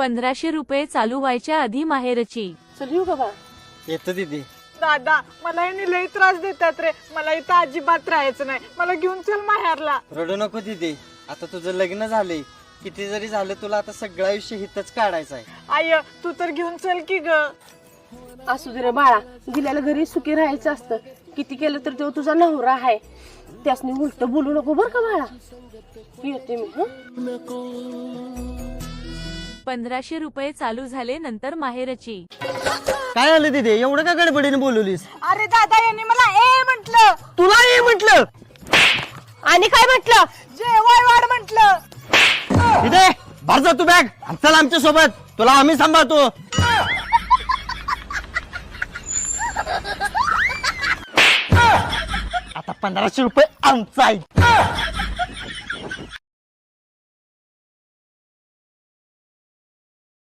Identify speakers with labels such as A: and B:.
A: पंधराशे रुपये चालू व्हायच्या आधी माहेरची.
B: चल येऊ का बा?
C: येतो दीदी.
D: दादा मला यांनी लई त्रास देतात रे. मला इथं अजिबात राहायचं नाही. मला घेऊन चल माहेरला.
C: रडू नको दीदी. आता तुझं लग्न झालंय. किती जरी झालं तुला आता सगळं आयुष्य हितच काढायचं आहे.
D: आय तू तर घेऊन चल की ग.
B: असू दे रे बाळा गेल्याला घरी सुखी राहायचं असतं. किती केलं तर तो तुझा नवरा आहे. त्यासनी उलट बोलू नको बर का बाळा? येते मी हं?
A: पंधराशे रुपये चालू झाले नंतर माहेरची.
C: काय आलं दीदी एवढं का गडबडीने बोलवलीस?
D: अरे दादा यांनी मला ए म्हंटल.
C: तुला ये म्हटलं?
B: आणि काय म्हटलं?
D: जेवाय वाढ म्हंटल.
C: इथे भर जा तू बॅग. आणि चल आमच्यासोबत. तुला आम्ही सांभाळतो. आता पंधराशे रुपये आमचा आहे.